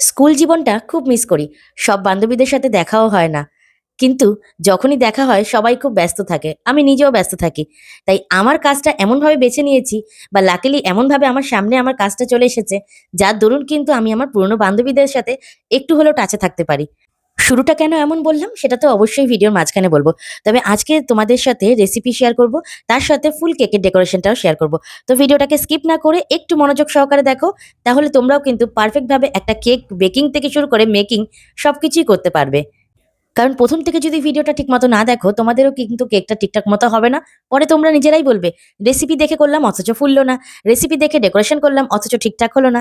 School জীবনটা খুব miss করি। সব বান্ধবীদের সাথে দেখাও হয় না। কিন্তু যখনই দেখা হয় সবাই খুব ব্যস্ত থাকে। আমি নিজেও ব্যস্ত থাকি। তাই আমার কাজটা এমনভাবে বেছে নিয়েছি বা লাকিলি এমনভাবে আমার সামনে আমার কাজটা চলে এসেছে, যার দরুন কিন্তু আমি আমার পুরনো বান্ধবীদের সাথে একটু হলেও টাচে থাকতে পারি। শুরুটা কেন এমন বললাম সেটা তো অবশ্যই ভিডিওর মাঝখানে বলব তবে আজকে তোমাদের সাথে রেসিপি শেয়ার করব, তার সাথে ফুল কেকের ডেকোরেশনটাও শেয়ার করব। তো ভিডিওটাকে স্কিপ না করে একটু মনোযোগ সহকারে দেখো, তাহলে তোমরাও কিন্তু পারফেক্টভাবে একটা কেক বেকিং থেকে শুরু করে মেকিং সব কিছুই করতে পারবে। কারণ প্রথম থেকে যদি ভিডিওটা ঠিকমতো না দেখো, তোমাদেরও কিন্তু কেকটা ঠিকঠাক মতো হবে না। পরে তোমরা নিজেরাই বলবে, রেসিপি দেখে করলাম অথচ ফুললো না। রেসিপি দেখে ডেকোরেশন করলাম অথচ ঠিকঠাক হলো না।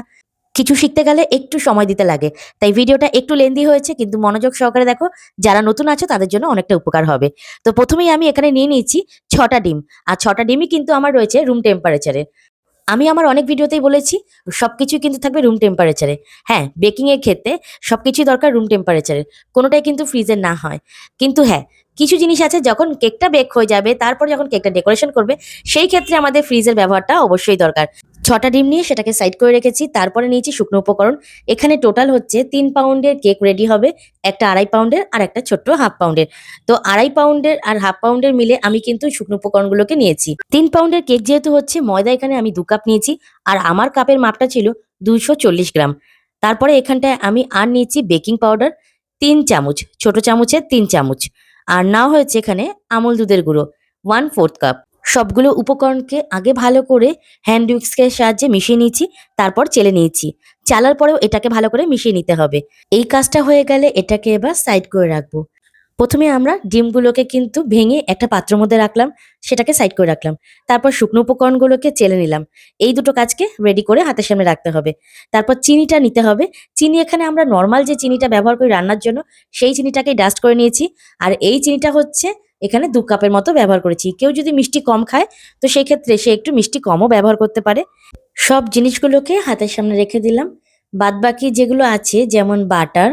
কিছু শিখতে গেলে একটু সময় দিতে লাগে। তাই ভিডিওটা একটু লেন্দি হয়েছে কিন্তু মনোযোগ সহকারে দেখো, যারা নতুন আছো তাদের জন্য অনেকটা উপকার হবে। তো প্রথমেই আমি এখানে নিয়ে নিয়েছি ছটা ডিম। আর ছটা ডিমই কিন্তু আমার রয়েছে রুম টেম্পারেচারে। আমি আমার অনেক ভিডিওতেই বলেছি, সব কিছুই কিন্তু থাকবে রুম টেম্পারেচারে। হ্যাঁ, বেকিংয়ের ক্ষেত্রে সব কিছুই দরকার রুম টেম্পারেচারে। কোনোটাই কিন্তু ফ্রিজের না হয়। কিন্তু হ্যাঁ, কিছু জিনিস আছে যখন কেকটা বেক হয়ে যাবে, তারপর যখন কেকটা ডেকোরেশন করবে, সেই ক্ষেত্রে আমাদের ফ্রিজের ব্যবহারটা অবশ্যই দরকার। ৬ টা ডিম নিয়ে সেটাকে সাইড করে রেখেছি। তারপরে নিয়েছি শুকনো উপকরণ। এখানে টোটাল হচ্ছে তিন পাউন্ডের কেক রেডি হবে। একটা ২.৫ পাউন্ডের আর একটা ছোট্ট হাফ পাউন্ডের। তো ২.৫ পাউন্ডের আর হাফ পাউন্ডের মিলে আমি কিন্তু শুকনো উপকরণগুলোকে নিয়েছি। তিন পাউন্ডের কেক যেহেতু হচ্ছে ময়দা এখানে আমি দু কাপ নিয়েছি। আর আমার কাপের মাপটা ছিল ২৪০ গ্রাম। তারপরে এখানটায় আমি আর নিয়েছি বেকিং পাউডার তিন চামচ, ছোট চামচের তিন চামচ। আর নাও হয়েছে এখানে আমুল দুধের গুঁড়ো 1/4 কাপ। সবগুলো উপকরণকে আগে ভালো করে হ্যান্ড উইস্কের সাহায্যে মিশিয়ে নিয়েছি, তারপর চেলে নিয়েছি। চালার পরেও এটাকে ভালো করে মিশিয়ে নিতে হবে। এই কাজটা হয়ে গেলে এটাকে এবার সাইড করে রাখব। প্রথমে আমরা ডিমগুলোকে কিন্তু ভেঙে একটা পাত্রের মধ্যে রাখলাম, সেটাকে সাইড করে রাখলাম। তারপর শুকনো উপকরণগুলোকে চেলে নিলাম। এই দুটো কাজকে রেডি করে হাতের সামনে রাখতে হবে। তারপর চিনিটা নিতে হবে। চিনি এখানে আমরা নর্মাল যে চিনিটা ব্যবহার করি রান্নার জন্য, সেই চিনিটাকেই ডাস্ট করে নিয়েছি। আর এই চিনিটা হচ্ছে এখানে দু কাপের মতো ব্যবহার করেছি। কেউ যদি মিষ্টি কম খায়, তো সেই ক্ষেত্রে সে একটু মিষ্টি কমও ব্যবহার করতে পারে। সব জিনিসগুলোকে হাতের সামনে রেখে দিলাম। বাদবাকি যেগুলো আছে যেমন butter,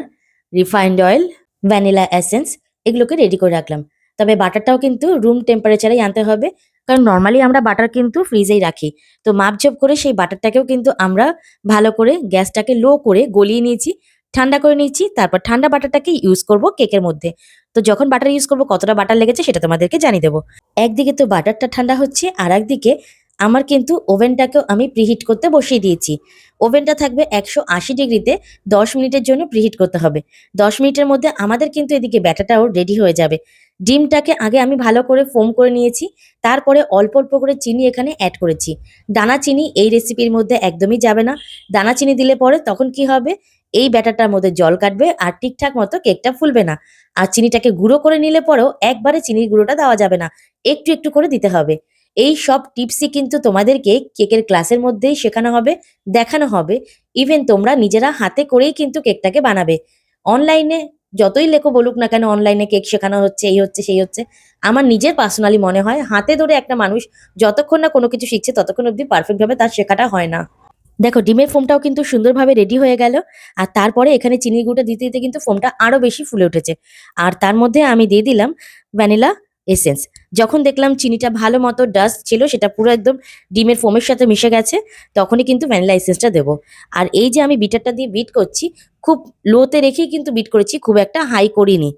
refined oil, vanilla essence এগুলোকে রেডি করে রাখলাম। তবে বাটারটাও কিন্তু রুম টেম্পারেচারেই আনতে হবে। কারণ নর্মালি আমরা বাটার কিন্তু ফ্রিজেই রাখি। তো মাপঝোপ করে সেই বাটারটাকেও কিন্তু আমরা ভালো করে গ্যাসটাকে লো করে গলিয়ে নিয়েছি, ঠান্ডা করে নিয়েছি। তারপর ঠান্ডা বাটারটাকে ইউজ করব কেকের মধ্যে। তো যখন বাটার ইউজ করব কতটা বাটার লেগেছে সেটা তোমাদেরকে জানিয়ে দেবো একদিকে তো বাটারটা ঠান্ডা হচ্ছে, আর একদিকে আমার কিন্তু ওভেনটাকেও আমি প্রিহিট করতে বসিয়ে দিয়েছি। ওভেনটা থাকবে ১৮০ ডিগ্রিতে ১০ মিনিটের জন্য প্রিহিট করতে হবে। ১০ মিনিটের মধ্যে আমাদের কিন্তু এদিকে ব্যাটারটাও রেডি হয়ে যাবে। ডিমটাকে আগে আমি ভালো করে ফোম করে নিয়েছি। তারপরে অল্প, অল্প করে চিনি এখানে অ্যাড করেছি। দানা চিনি এই রেসিপির মধ্যে একদমই যাবে না। দানা চিনি দিলে পরে তখন কি হবে? এই ব্যাটারটার মধ্যে জল কাটবে আর ঠিকঠাক মতো কেকটা ফুলবে না। আর চিনিটাকে গুঁড়ো করে নিলে পরেও একবারে চিনির গুঁড়োটা দেওয়া যাবে না। একটু, একটু করে দিতে হবে। এই সব টিপসই কিন্তু তোমাদেরকে কেকের ক্লাসের মধ্যেই শেখানো হবে, দেখানো হবে। ইভেন তোমরা নিজেরা হাতে করেই কিন্তু কেকটাকে বানাবে। অনলাইনে যতই লেখো বলুক না কেন অনলাইনে কেক শেখানো হচ্ছে, এই হচ্ছে, সেই হচ্ছে। আমার নিজের পার্সোনালি মনে হয় হাতে ধরে একটা মানুষ যতক্ষণ না কোনো কিছু শিখছে ততক্ষণ অব্দি পারফেক্টভাবে তার শেখাটা হয় না। দেখো ডিমের ফোমটাও কিন্তু সুন্দরভাবে রেডি হয়ে গেল। আর তারপরে এখানে চিনির গুঁড়োটা দিতে, দিতে কিন্তু ফোমটা আরও বেশি ফুলে উঠেছে। আর তার মধ্যে আমি দিয়ে দিলাম ভ্যানিলা এসেন্স। যখন দেখলাম চিনিটা ভালো মতো ডাস্ট ছিল সেটা পুরো একদম ডিমের ফোমের সাথে মিশে গেছে, তখনই কিন্তু ভ্যানিলা এসেন্সটা দেব। আর এই যে আমি বিটারটা দিয়ে বিট করছি, খুব লোতে রেখেই কিন্তু বিট করেছি, খুব একটা হাই করিনি।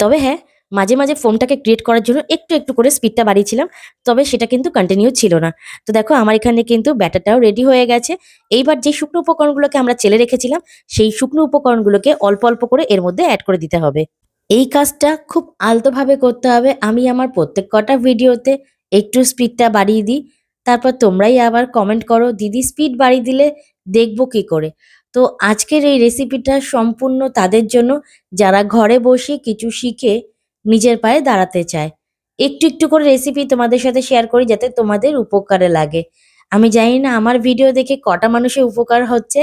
তবে হ্যাঁ, মাঝে, মাঝে ফোনটাকে ক্রিয়েট করার জন্য একটু, একটু করে স্পিডটা বাড়িয়েছিলাম। তবে সেটা কিন্তু কন্টিনিউ ছিল না। তো দেখো আমার এখানে কিন্তু ব্যাটারটাও রেডি হয়ে গেছে। এইবার যে শুকনো উপকরণগুলোকে আমরা চেলে রেখেছিলাম, সেই শুকনো উপকরণগুলোকে অল্প, অল্প করে এর মধ্যে অ্যাড করে দিতে হবে। এই কাজটা খুব আলতোভাবে করতে হবে। আমি আমার প্রত্যেক কটা ভিডিওতে একটু স্পিডটা বাড়িয়ে দিই। তারপর তোমরাই আবার কমেন্ট করো, "দিদি স্পিড বাড়িয়ে দিলে দেখব কি করে?" তো আজকের এই রেসিপিটা সম্পূর্ণ তাদের জন্য যারা ঘরে বসে কিছু শিখে নিজের পায়ে দাঁড়াতে চায়। একটু, একটু করে রেসিপি তোমাদের সাথে শেয়ার করি যাতে তোমাদের উপকারে লাগে। আমি জানি না আমার ভিডিও দেখে কটা মানুষের উপকার হচ্ছে,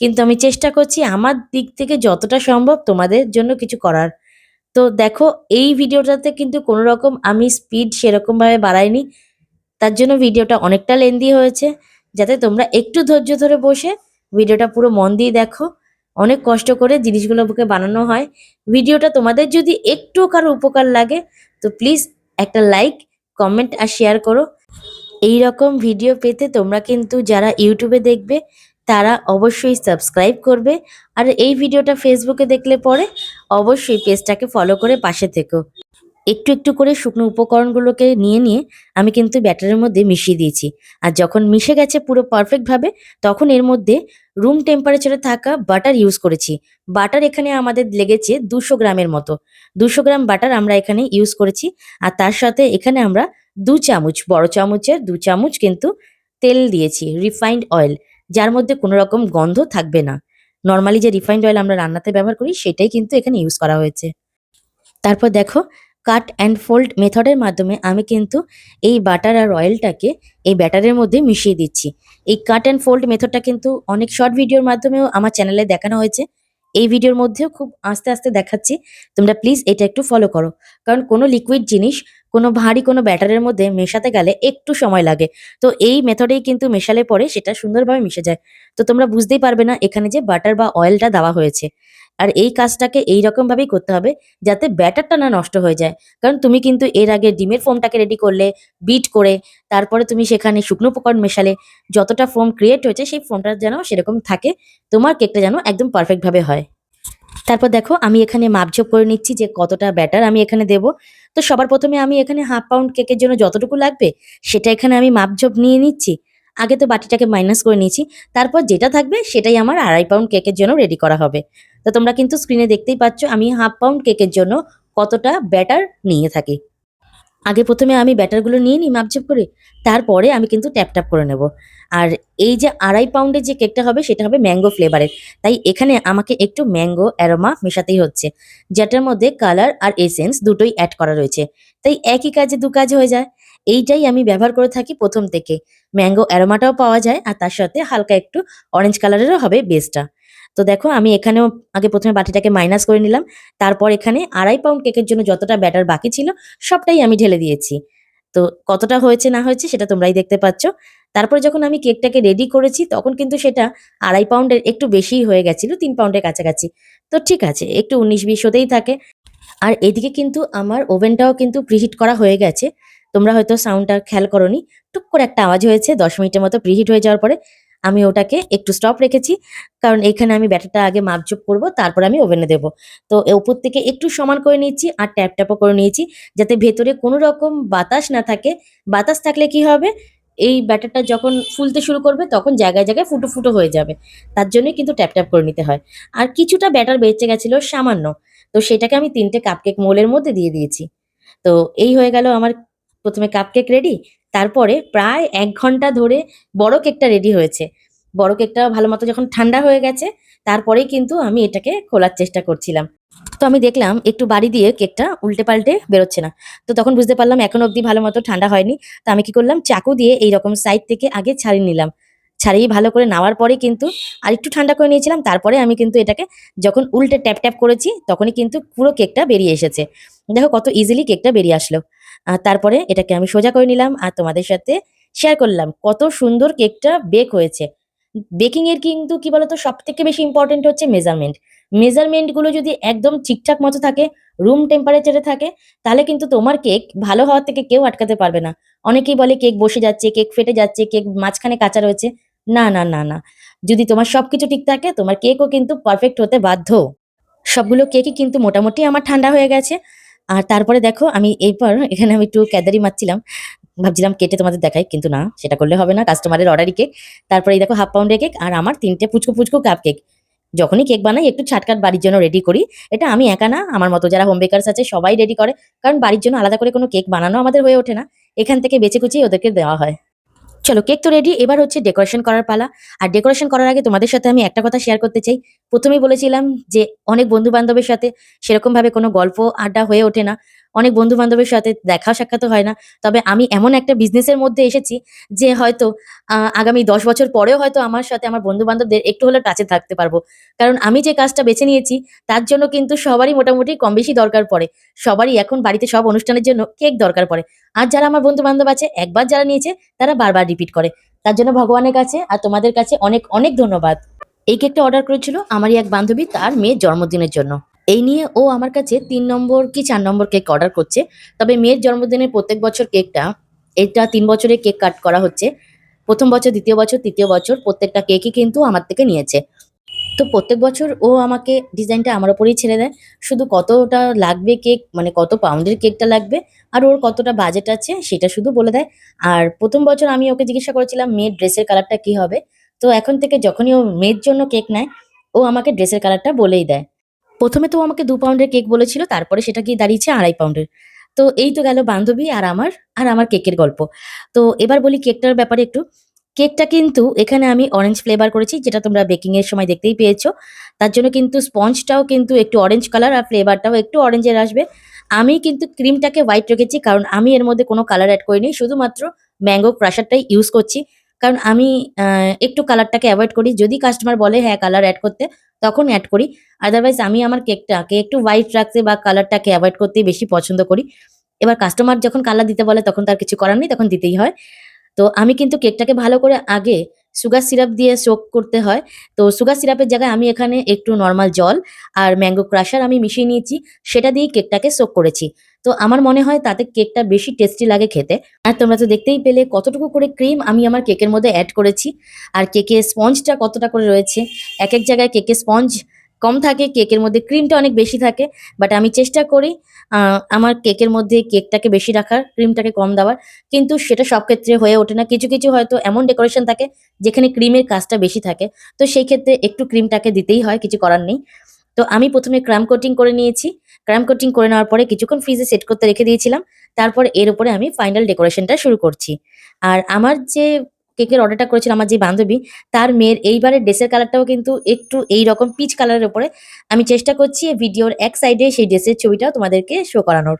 কিন্তু আমি চেষ্টা করছি আমার দিক থেকে যতটা সম্ভব তোমাদের জন্য কিছু করার। তো দেখো এই ভিডিওটাতে কিন্তু কোনো রকম আমি স্পিড সেরকমভাবে বাড়াইনি। তার জন্য ভিডিওটা অনেকটা লেন্দি হয়েছে। যাতে তোমরা একটু ধৈর্য ধরে বসে ভিডিওটা পুরো মন দিয়ে দেখো। অনেক কষ্ট করে জিনিসগুলোকে বানানো হয়। ভিডিওটা তোমাদের যদি একটু কারও উপকার লাগে তো প্লিজ একটা লাইক, কমেন্ট আর শেয়ার করো। এই রকম ভিডিও পেতে তোমরা কিন্তু যারা ইউটিউবে দেখবে তারা অবশ্যই সাবস্ক্রাইব করবে আর এই ভিডিওটা ফেসবুকে দেখলে পরে অবশ্যই পেজটাকে ফলো করে পাশে থেকো একটু একটু করে শুকনো উপকরণগুলোকে নিয়ে নিয়ে আমি কিন্তু ব্যাটারের মধ্যে মিশিয়ে দিয়েছি। আর যখন মিশে গেছে পুরো পারফেক্টভাবে তখন এর মধ্যে রুম টেম্পারেচারে থাকা বাটার ইউজ করেছি। বাটার এখানে আমাদের লেগেছে দুশো গ্রামের মতো। দুশো গ্রাম বাটার আমরা এখানে ইউজ করেছি। আর তার সাথে এখানে আমরা দু চামচ, বড় চামচের দু চামচ কিন্তু তেল দিয়েছি রিফাইন্ড অয়েল যার মধ্যে কোনো রকম গন্ধ থাকবে না। নর্মালি যে রিফাইন্ড অয়েল আমরা রান্নাতে ব্যবহার করি, সেটাই কিন্তু এখানে ইউজ করা হয়েছে। তারপর দেখো কাট অ্যান্ড ফোল্ড মেথডের মাধ্যমে আমি কিন্তু এই বাটার আর অয়েলটাকে এই ব্যাটারের মধ্যে মিশিয়ে দিচ্ছি। এই কাট অ্যান্ড ফোল্ড মেথডটা কিন্তু অনেক শর্ট ভিডিওর মাধ্যমেও আমার চ্যানেলে দেখানো হয়েছে। এই ভিডিওর মধ্যেও খুব আস্তে আস্তে দেখাচ্ছি। তোমরা প্লিজ এটা একটু ফলো করো। কারণ কোনো লিকুইড জিনিস, কোনো ভারী কোনো ব্যাটারের মধ্যে মেশাতে গেলে একটু সময় লাগে। তো এই মেথডেই কিন্তু মেশালে পরে সেটা সুন্দরভাবে মিশে যায়। তো তোমরা বুঝতেই পারবে না এখানে যে বাটার বা অয়েলটা দেওয়া হয়েছে। আর এই কাজটাকে এই রকম ভাবেই করতে হবে যাতে ব্যাটারটা না নষ্ট হয়ে যায়। কারণ তুমি কিন্তু এর আগে ডিমের ফোমটাকে রেডি করলে বিট করে, তারপরে তুমি সেখানে শুকনো উপকরণ মেশালে, যতটা ফোম ক্রিয়েট হয়েছে সেই ফোমটা যেন সেরকম থাকে, তোমার কেকটা যেন একদম পারফেক্ট ভাবে হয়। তারপর দেখো, আমি এখানে মাপঝোপ করে নিচ্ছি যে কতটা ব্যাটার আমি এখানে দেব। তো সবার প্রথমে আমি এখানে হাফ পাউন্ড কেকের জন্য যতটুকু লাগবে, সেটা এখানে আমি মাপঝোপ নিয়ে নিচ্ছি। আগে তো বাটিটাকে মাইনাস করে নিয়েছি, তারপর যেটা থাকবে সেটাই আমার আড়াই পাউন্ড কেকের জন্য রেডি করা হবে। তো তোমরা কিন্তু স্ক্রিনে দেখতেই পাচ্ছ আমি হাফ পাউন্ড কেকের জন্য কতটা ব্যাটার নিয়ে থাকি। আগে প্রথমে আমি ব্যাটারগুলো নিয়ে নিই মাপঝোপ করে, তারপরে আমি কিন্তু ট্যাপ ট্যাপ করে নেব। আর এই যে আড়াই পাউন্ডের যে কেকটা হবে সেটা হবে ম্যাঙ্গো ফ্লেভারের তাই এখানে আমাকে একটু ম্যাঙ্গো অ্যারোমা মেশাতেই হচ্ছে, যেটার মধ্যে কালার আর এসেন্স দুটোই অ্যাড করা রয়েছে। তাই একই কাজে দু কাজ হয়ে যায়। এইটাই আমি ব্যবহার করে থাকি প্রথম থেকে। ম্যাঙ্গো অ্যারোমাটাও পাওয়া যায় আর তার সাথে হালকা একটু অরেঞ্জ কালারেরও হবে বেসটা তো দেখো আমি এখানেও আগে প্রথমে বাটিটাকে মাইনাস করে নিলাম, তারপর এখানে আড়াই পাউন্ড কেকের জন্য যতটা ব্যাটার বাকি ছিল, সবটাই আমি ঢেলে দিয়েছি। তো কতটা হয়েছে না হয়েছে সেটা তোমরাই দেখতে পাচ্ছ। তারপরে যখন আমি কেকটাকে রেডি করেছি, তখন কিন্তু সেটা আড়াই পাউন্ডের একটু বেশিই হয়ে গেছিল, তিন পাউন্ডের কাছাকাছি। তো ঠিক আছে, একটু উনিশ বিশ হতেই থাকে। আর এদিকে কিন্তু আমার ওভেনটাও কিন্তু প্রিহিট করা হয়ে গেছে। তোমরা হয়তো সাউন্ডটা খেয়াল করনি, টুক করে একটা আওয়াজ হয়েছে, দশ মিনিটের মতো প্রিহিট হয়ে যাওয়ার পরে। আমি ওটাকে একটু স্টপ রেখেছি। কারণ এখানে আমি ব্যাটারটা আগে মাপজোপ করব, তারপর আমি ওভেনে দেবো। তো ওপর থেকে একটু সমান করে নিচ্ছি আর ট্যাপ ট্যাপও করে নিয়েছি, যাতে ভেতরে কোনো রকম বাতাস না থাকে। বাতাস থাকলে কি হবে? এই ব্যাটারটা যখন ফুলতে শুরু করবে, তখন জায়গায় জায়গায় ফুটো ফুটো হয়ে যাবে। তার জন্যই কিন্তু ট্যাপ ট্যাপ করে নিতে হয়। আর কিছুটা ব্যাটার বেঁচে গেছিল সামান্য। তো সেটাকে আমি তিনটে কাপকেক মোলের মধ্যে দিয়ে দিয়েছি। তো এই হয়ে গেল আমার প্রথমে কাপকেক রেডি তারপরে প্রায় এক ঘণ্টা ধরে বড় কেকটা রেডি হয়েছে। বড় কেকটা ভালো মতো যখন ঠান্ডা হয়ে গেছে, তারপরেই কিন্তু আমি এটাকে খোলার চেষ্টা করছিলাম। তো আমি দেখলাম একটু বাড়ি দিয়ে কেকটা উল্টে পাল্টে বেরোচ্ছে না। তো তখন বুঝতে পারলাম এখন অবধি ভালো মতো ঠান্ডা হয়নি। তো আমি কি করলাম, চাকু দিয়ে এই রকম সাইড থেকে আগে ছাড়িয়ে নিলাম। ছাড়িয়ে ভালো করে নেওয়ার পরে কিন্তু আর একটু ঠান্ডা করে নিয়েছিলাম, তারপরে আমি কিন্তু এটাকে যখন উল্টে ট্যাপ ট্যাপ করেছি, তখনই কিন্তু পুরো কেকটা বেরিয়ে এসেছে। দেখো কত ইজিলি কেকটা বেরিয়ে আসলো। তারপরে এটাকে আমি সোজা করে নিলাম আর তোমাদের সাথে শেয়ার করলাম কত সুন্দর কেকটা বেক হয়েছে। বেকিং এর কিন্তু কি বলতো সব থেকে বেশি ইম্পর্টেন্ট হচ্ছে মেজারমেন্ট মেজারমেন্টগুলো যদি একদম ঠিকঠাক মতো থাকে রুম টেম্পারেচারে থাকে, তাহলে কিন্তু তোমার কেক ভালো হওয়ার থেকে কেউ আটকাতে পারবে না। অনেকেই বলে কেক বসে যাচ্ছে কেক ফেটে যাচ্ছে কেক মাঝখানে কাঁচা রয়েছে। না না না না। যদি তোমার সবকিছু ঠিক থাকে, তোমার কেকও কিন্তু পারফেক্ট হতে বাধ্য। সবগুলো কেকই কিন্তু মোটামুটি আমার ঠান্ডা হয়ে গেছে। আর তারপরে দেখো আমি এরপর এখানে আমি একটু ক্যাদারি মারছিলাম। ভাবছিলাম কেটে তোমাদের দেখাই, কিন্তু না, সেটা করলে হবে না কাস্টমারের অর্ডারই কেক তারপরে এই দেখো হাফ পাউন্ডের কেক আর আমার তিনটে পুচকু পুচকো কাপ কেক যখনই কেক বানাই, একটু ছাটকাট বাড়ির জন্য রেডি করি। এটা আমি একা না, আমার মতো যারা হোম বেকারস আছে, সবাই রেডি করে। কারণ বাড়ির জন্য আলাদা করে কোনো কেক বানানো আমাদের হয়ে ওঠে না। এখান থেকে বেছে কুচিয়ে ওদেরকে দেওয়া হয়। চলো কেক তো রেডি এবার হচ্ছে ডেকোরেশন করার পালা। আর ডেকোরেশন করার আগে তোমাদের সাথে আমি একটা কথা শেয়ার করতে চাই। প্রথমেই বলেছিলাম যে, অনেক বন্ধু বান্ধবের সাথে সেরকম ভাবে কোনো গল্প, আড্ডা হয়ে ওঠে না। অনেক বন্ধু বান্ধবের সাথে দেখা সাক্ষাৎ হয় না। তবে আমি এমন একটা বিজনেসের মধ্যে এসেছি যে হয়তো আগামী দশ বছর পরেও হয়তো আমার সাথে আমার বন্ধু বান্ধবদের একটু হলে টাচে থাকতে পারব। কারণ আমি যে কাজটা বেছে নিয়েছি, তার জন্য কিন্তু সবারই মোটামুটি কম বেশি দরকার পড়ে। সবারই এখন বাড়িতে সব অনুষ্ঠানের জন্য কেক দরকার পড়ে। আর যারা আমার বন্ধু বান্ধব আছে, একবার যারা নিয়েছে, তারা বারবার রিপিট করে। তার জন্য ভগবানের কাছে আর তোমাদের কাছে অনেক অনেক ধন্যবাদ। এই কেকটা অর্ডার করেছিল আমারই এক বান্ধবী, তার মেয়ের জন্মদিনের জন্য। এই নিয়ে ও আমার কাছে তিন নম্বর কি চার নম্বর কেক অর্ডার করছে। তবে মেয়ের জন্মদিনের প্রত্যেক বছর কেকটা এটা তিন বছরে কেক কাট করা হচ্ছে। প্রথম বছর, দ্বিতীয় বছর, তৃতীয় বছর প্রত্যেকটা কেকই কিন্তু আমার থেকে নিয়েছে। তো প্রত্যেক বছর ও আমাকে ডিজাইনটা আমার ওপরেই ছেড়ে দেয়। শুধু কতটা লাগবে কেক মানে কত পাউন্ডের কেকটা লাগবে, আর ওর কতটা বাজেট আছে সেটা শুধু বলে দেয়। আর প্রথম বছর আমি ওকে জিজ্ঞাসা করেছিলাম, মেয়ের ড্রেসের কালারটা কি হবে? তো এখন থেকে যখনই ও মেয়ের জন্য কেক নেয়, ও আমাকে ড্রেসের কালারটা বলেই দেয়। প্রথমে তো আমাকে দু পাউন্ডের কেক বলেছিল, তারপরে সেটা গিয়ে দাঁড়িয়েছে আড়াই পাউন্ডের তো এই তো গেল বান্ধবী আর আমার আর আমার কেকের গল্প। তো এবার বলি কেকটার ব্যাপারে একটু। কেকটা কিন্তু এখানে আমি অরেঞ্জ ফ্লেভার করেছি, যেটা তোমরা বেকিং এর সময় দেখতেই পেয়েছ। তার জন্য কিন্তু স্পঞ্জটাও কিন্তু একটু অরেঞ্জ কালার আর ফ্লেভারটাও একটু অরেঞ্জের আসবে। আমি কিন্তু ক্রিমটাকে হোয়াইট রেখেছি, কারণ আমি এর মধ্যে কোনো কালার অ্যাড করিনি, শুধুমাত্র ম্যাঙ্গো ক্রাশারটাই ইউজ করছি। কারণ আমি একটু কালারটাকে অ্যাভয়েড করি। যদি কাস্টমার বলে হ্যাঁ কালার অ্যাড করতে, তখন অ্যাড করি। আদারওয়াইজ আমি আমার কেকটাকে একটু হোয়াইট রাখতে বা কালারটাকে অ্যাভয়েড করতেই বেশি পছন্দ করি। এবার কাস্টমার যখন কালার দিতে বলে, তখন তার কিছু করার নেই, তখন দিতেই হয়। তো আমি কিন্তু কেকটাকে ভালো করে আগে সুগার সিরাপ দিয়ে সোক করতে হয়। তো সুগার সিরাপের জায়গায় আমি এখানে একটু নর্মাল জল আর ম্যাঙ্গো ক্রাশার আমি মিশিয়ে নিয়েছি। সেটা দিয়ে কেকটাকে সোক করেছি। তো আমার মনে হয় তাতে কেকটা বেশি টেস্টি লাগে খেতে। আর তোমরা তো দেখতেই পেলে কতটুকু করে ক্রিম আমি আমার কেকের মধ্যে অ্যাড করেছি। আর কেকের স্পঞ্জটা কতটা করে রয়েছে? এক এক জায়গায় কেকের স্পঞ্জ কম থাকে, কেকের মধ্যে ক্রিমটা অনেক বেশি থাকে। বাট আমি চেষ্টা করি আমার কেকের মধ্যে কেকটাকে বেশি রাখার ক্রিমটাকে কম দেওয়ার। কিন্তু সেটা সব ক্ষেত্রে হয়ে ওঠে না। কিছু কিছু হয়তো এমন ডেকোরেশন থাকে যেখানে ক্রিমের কাজটা বেশি থাকে। তো সেই ক্ষেত্রে একটু ক্রিমটাকে দিতেই হয়, কিছু করার নেই। তো আমি প্রথমে ক্রাম কোটিং করে নিয়েছি। ক্রাম কোটিং করে নেওয়ার পরে কিছুক্ষণ ফ্রিজে সেট করতে রেখে দিয়েছিলাম। তারপর এর উপরে আমি ফাইনাল ডেকোরেশনটা শুরু করছি। আর আমার যে কেকের অর্ডারটা করেছিল আমার যে বান্ধবী, তার মেয়ের এইবারের ড্রেসের কালারটাও কিন্তু একটু এই রকম পিচ কালারের উপরে। আমি চেষ্টা করছি ভিডিওর এক সাইডে সেই ড্রেসের ছবিটাও তোমাদেরকে শো করানোর।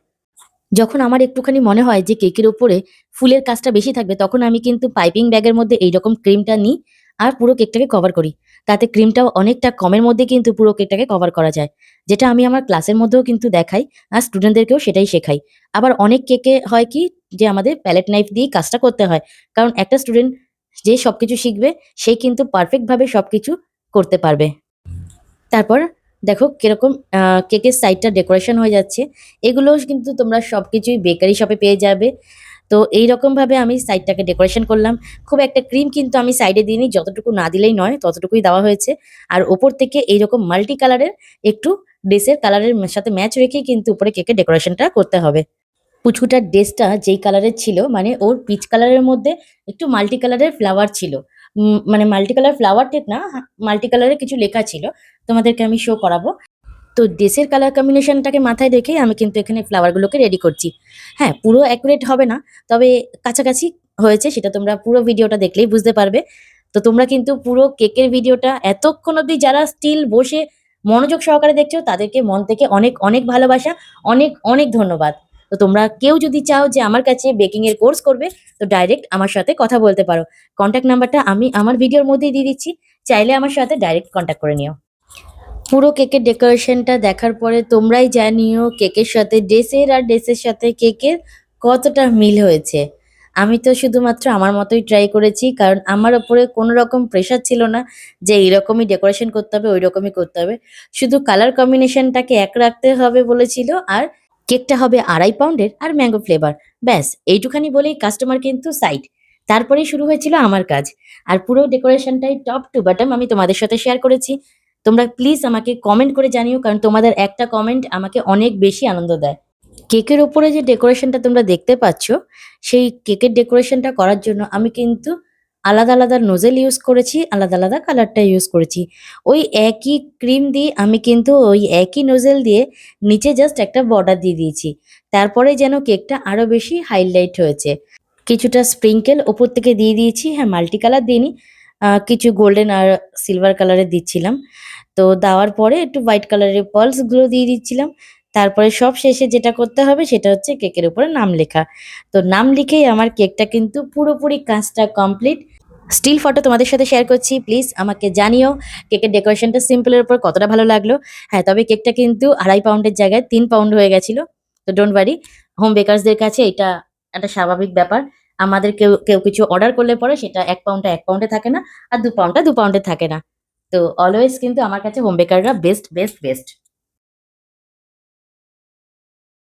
যখন আমার একটুখানি মনে হয় যে কেকের উপরে ফুলের কাজটা বেশি থাকবে, তখন আমি কিন্তু পাইপিং ব্যাগের মধ্যে এইরকম ক্রিমটা নিই। আর পুরো কেকটাকে কভার করি। তাতে ক্রিমটাও অনেকটা কমের মধ্যে কিন্তু পুরো কেকটাকে কভার করা যায়। যেটা আমি আমার ক্লাসের মধ্যেও কিন্তু দেখাই আর স্টুডেন্টদেরকেও সেটাই শেখাই। আবার অনেক কেকে হয় কি যে আমাদের প্যালেট নাইফ দিয়েই কাজটা করতে হয়। কারণ একটা স্টুডেন্ট যে সব কিছু শিখবে সেই কিন্তু পারফেক্টভাবে সব কিছু করতে পারবে। তারপর দেখো কীরকম কেকের সাইডটা ডেকোরেশন হয়ে যাচ্ছে। এগুলো কিন্তু তোমরা সব কিছুই বেকারি শপে পেয়ে যাবে। তো এই রকম ভাবে আমি সাইডটাকে ডেকোরেশন করলাম। খুব একটা ক্রিম কিন্তু আমি সাইডে দিইনি, যতটুকু না দিলেই নয়, ততটুকুই দেওয়া হয়েছে। আর ওপর থেকে এইরকম মাল্টি কালারের একটু ড্রেসের কালারের সাথে ম্যাচ রেখেই কিন্তু উপরে কেকের ডেকোরেশনটা করতে হবে। পুচকুটার ড্রেসটা যেই কালারের ছিল মানে ওর পিচ কালারের মধ্যে একটু মাল্টি কালারের ফ্লাওয়ার ছিল। মানে মাল্টি কালার ফ্লাওয়ার ঠিক না মাল্টি কালারের কিছু লেখা ছিল। তোমাদেরকে আমি শো করাবো। তো ড্রেসের কালার কম্বিনেশনটাকে মাথায় রেখেই আমি কিন্তু এখানে ফ্লাওয়ারগুলোকে রেডি করছি। হ্যাঁ পুরো অ্যাকুরেট হবে না, তবে কাছাকাছি হয়েছে, সেটা তোমরা পুরো ভিডিওটা দেখলেই বুঝতে পারবে। তো তোমরা কিন্তু পুরো কেকের ভিডিওটা এতক্ষণ অবধি যারা স্টিল বসে মনোযোগ সহকারে দেখছ, তাদেরকে মন থেকে অনেক অনেক ভালোবাসা, অনেক অনেক ধন্যবাদ। তো তোমরা কেউ যদি চাও যে আমার কাছে বেকিং এর কোর্স করবে, তো ডাইরেক্ট আমার সাথে কথা বলতে পারো। কন্ট্যাক্ট নাম্বারটা আমি আমার ভিডিওর মধ্যেই দিয়ে দিচ্ছি, চাইলে আমার সাথে ডাইরেক্ট কন্ট্যাক্ট করে নিও। পুরো কেকের ডেকোরেশনটা দেখার পরে তোমরাই জানিও কেকের সাথে ড্রেসের আর ড্রেসের সাথে কেকের কতটা মিল হয়েছে। আমি তো শুধুমাত্র আমার মতোই ট্রাই করেছি, কারণ আমার ওপরে কোনো রকম প্রেশার ছিল না যে এইরকমই ডেকোরেশন করতে হবে ওই রকমই করতে হবে। শুধু কালার কম্বিনেশনটাকে এক রাখতে হবে বলেছিল আর কেকটা হবে আড়াই পাউন্ডের আর ম্যাঙ্গো ফ্লেভার ব্যাস, এইটুখানি বলেই কাস্টমার কিন্তু সাইড তারপরেই শুরু হয়েছিল আমার কাজ। আর পুরো ডেকোরেশনটাই টপ টু বটম আমি তোমাদের সাথে শেয়ার করেছি। তোমরা প্লিজ আমাকে কমেন্ট করে জানিও, কারণ তোমাদের একটা কমেন্ট আমাকে অনেক বেশি আনন্দ দেয়। কেকের ওপরে যে ডেকোরেশনটা তোমরা দেখতে পাচ্ছ, সেই কেকের ডেকোরেশনটা করার জন্য আমি কিন্তু আলাদা আলাদা নোজেল ইউজ করেছি, আলাদা আলাদা কালারটা ইউজ করেছি। ওই একই ক্রিম দিয়ে আমি কিন্তু ওই একই নোজেল দিয়ে নিচে জাস্ট একটা বর্ডার দিয়ে দিয়েছি। তারপরে যেন কেকটা আরও বেশি হাইলাইট হয়েছে। কিছুটা স্প্রিঙ্কেল ওপর থেকে দিয়ে দিয়েছি হ্যাঁ মাল্টি কালার দিইনি কিছু গোল্ডেন আর সিলভার কালারের দিচ্ছিলাম। তো দেওয়ার পরে একটু হোয়াইট কালারের পার্লসগুলো দিয়ে দিচ্ছিলাম। তারপরে সব শেষে যেটা করতে হবে সেটা হচ্ছে কেকের উপরে নাম লেখা। তো নাম লিখেই আমার কেকটা কিন্তু পুরোপুরি কাজটা কমপ্লিট স্টিল ফটো তোমাদের সাথে শেয়ার করছি প্লিজ আমাকে জানিও কেকের ডেকোরেশনটা সিম্পলের উপর কতটা ভালো লাগল। হ্যাঁ তবে কেকটা কিন্তু আড়াই পাউন্ডের জায়গায় তিন পাউন্ড হয়ে গেছিল। তো ডোন্ট ওয়ারি হোম বেকারসদের কাছে এটা একটা স্বাভাবিক ব্যাপার। আমাদের কেউ কেউ কিছু অর্ডার করলে পরে সেটা এক পাউন্ডটা এক পাউন্ডে থাকে না, আর দু পাউন্ডটা দু পাউন্ডে থাকে না। তো অলওয়েজ কিন্তু আমার কাছে হোম বেকাররা বেস্ট বেস্ট বেস্ট